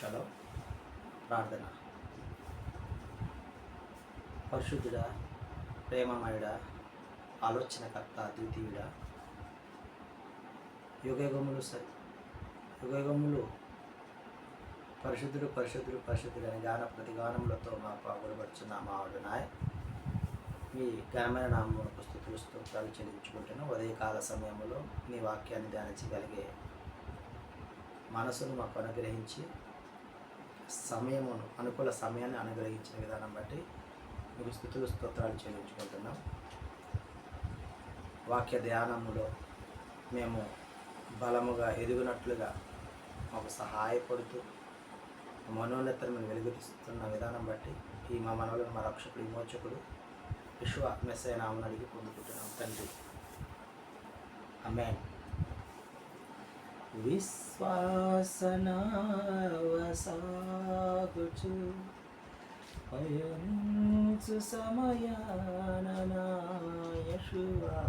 షలో ప్రార్థన. పరిశుద్ధుడ ప్రేమమయుడ ఆలోచనకర్త ద్వితీయుడ యుగయుగములు స యుగయుగములు పరిశుద్ధుడు పరిశుద్ధుడు పరిశుద్ధుడు అనే గాన ప్రతిగానములతో మా పాల్గొనబడుచున్న మా నాయ్ మీ ఘనమైన నామములకు స్థుతులు స్తోత్రాలు చెల్లించుకుంటున్నాం. ఉదయకాల సమయంలో మీ వాక్యాన్ని ధ్యానించగలిగే మనసును మాకు అనుగ్రహించి సమయమును అనుకూల సమయాన్ని అనుగ్రహించిన విధానం బట్టి మీకు స్థుతులు స్తోత్రాలు చెల్లించుకుంటున్నాం. వాక్య ధ్యానములో మేము బలముగా ఎదుగునట్లుగా మాకు సహాయపడుతూ మనోన్నతలను వెలుగుతున్న విధానం బట్టి ఈ మా మనవులను మా రక్షకుడు విమోచకుడు విశ్వ మెస్సైన నామని అడిగి పొందుకుంటున్నాం. తండ్రి. అమెన్ విశ్వాసనావసాగుచు. పయంచు సమయాననాయశువా నా యెషువా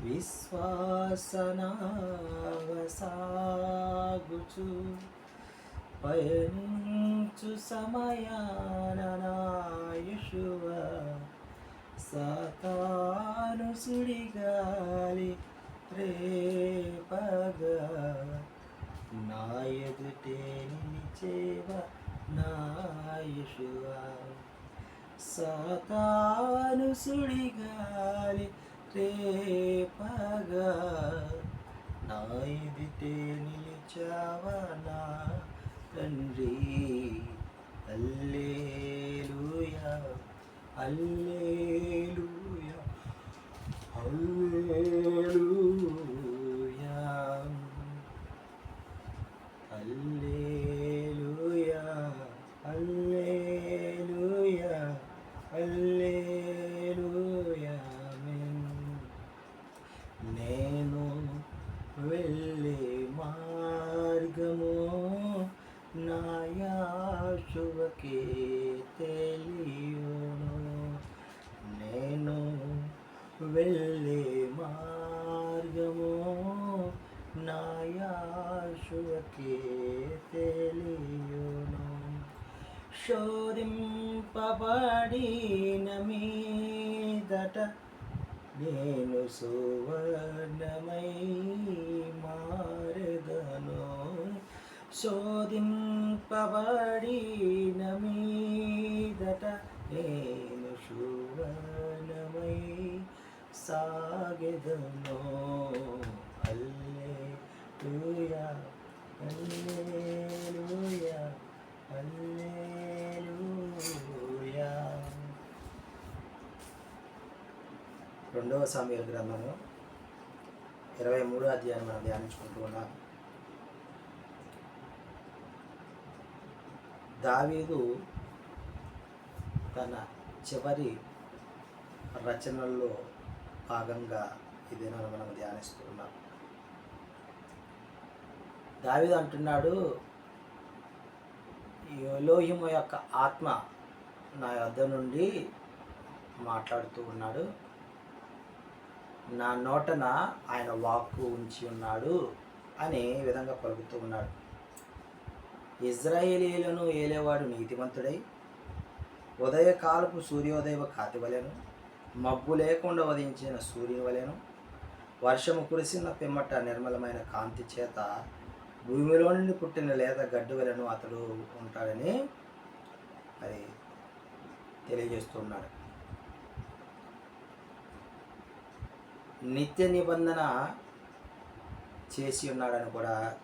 విశ్వాసనావసాగుచు. పయనించు సమయాన నా యెషువా సాతాను సుడిగాలి రేపగా నా ఎదుటే నిలిచేవ నా సాతాను సుడిగాలి రేపగా నా ఎదుటే నిలిచావా నా తండ్రి. అల్లేలుయా అల్లేలుయా వెళ్ళే మార్గము నా యాశువకే తెలియును శోధింపబడిన మీదట నేను సువర్ణమై మారెదను శోధింపబడిన మీదట నేను సువర్ణమై సాగెదను అల్లే అల్లేలుయా అల్లేలుయా రెండవ సమయాల గ్రంథము ఇరవై మూడో అధ్యాయం మనం ధ్యానించుకుంటూ ఉన్నాం దావీదు తన చివరి రచనల్లో భాగంగా ఇదేనా మనం ధ్యానిస్తూ దావిద అంటున్నాడు లోహిమ యొక్క ఆత్మ నా యొద్ద నుండి మాట్లాడుతూ ఉన్నాడు. నా నోటన ఆయన వాక్కు ఉంచి ఉన్నాడు అనే విధంగా పలుకుతూ ఉన్నాడు. ఇజ్రాయేలీలను ఏలేవాడు నీతిమంతుడై ఉదయకాలపు సూర్యోదయ కాతివలను. మబ్బు లేకుండా వధించిన సూర్యుని వలెను వర్షము కురిసిన పిమ్మట నిర్మలమైన కాంతి చేత భూమిలో నుండి పుట్టిన లేత గడ్డి వలెను అతడు ఉంటాడని అది తెలియజేస్తున్నాడు. నిత్య నిబంధన చేసి ఉన్నాడని కూడా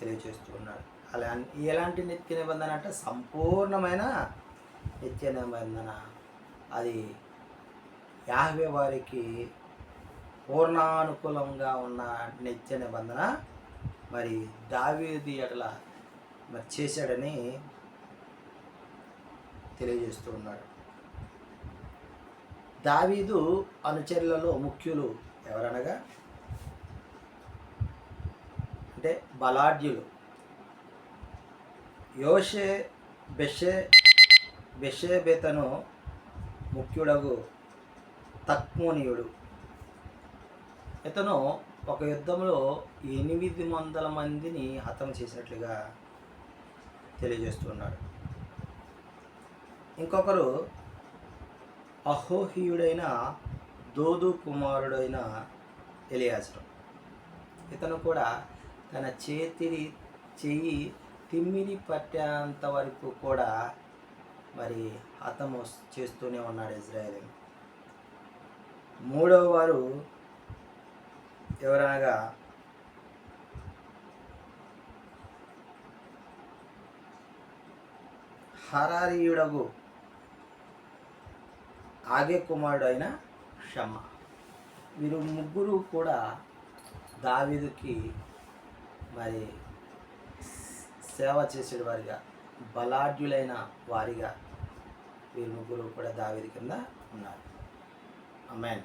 తెలియజేస్తున్నాడు. అలా ఎలాంటి నిత్య నిబంధన అంటే సంపూర్ణమైన నిత్య నిబంధన. అది యాహ్వే వారికి పూర్ణానుకూలంగా ఉన్న నిత్య నిబంధన మరి దావీది అట్లా మరి చేశాడని తెలియజేస్తూ ఉన్నాడు. దావీదు అనుచరులలో ముఖ్యులు ఎవరనగా? అంటే బలాఢ్యులు. యోషే బెషే బెషేబెతను ముఖ్యుడగు తక్మోనియుడు. ఇతను ఒక యుద్ధంలో ఎనిమిది వందల మందిని హతం చేసినట్లుగా తెలియజేస్తున్నాడు. ఇంకొకరు అహోహియుడైన దోదు కుమారుడైన ఎలియాజరు. ఇతను కూడా తన చేతిని చెయ్యి తిమ్మిరి పట్టేంత వరకు కూడా మరి హతము చేస్తూనే ఉన్నాడు ఇజ్రాయేల్ మూడవ వారు ఎవరనగా హరారీయుడగు ఆగే కుమారుడు అయిన షమ్మ వీరు ముగ్గురు కూడా దావీదుకి మరి సేవ చేసేడు వారిగా బలాఢ్యులైన వారిగా వీరు ముగ్గురు కూడా దావీదు కింద ఉన్నారు. అమ్మాయి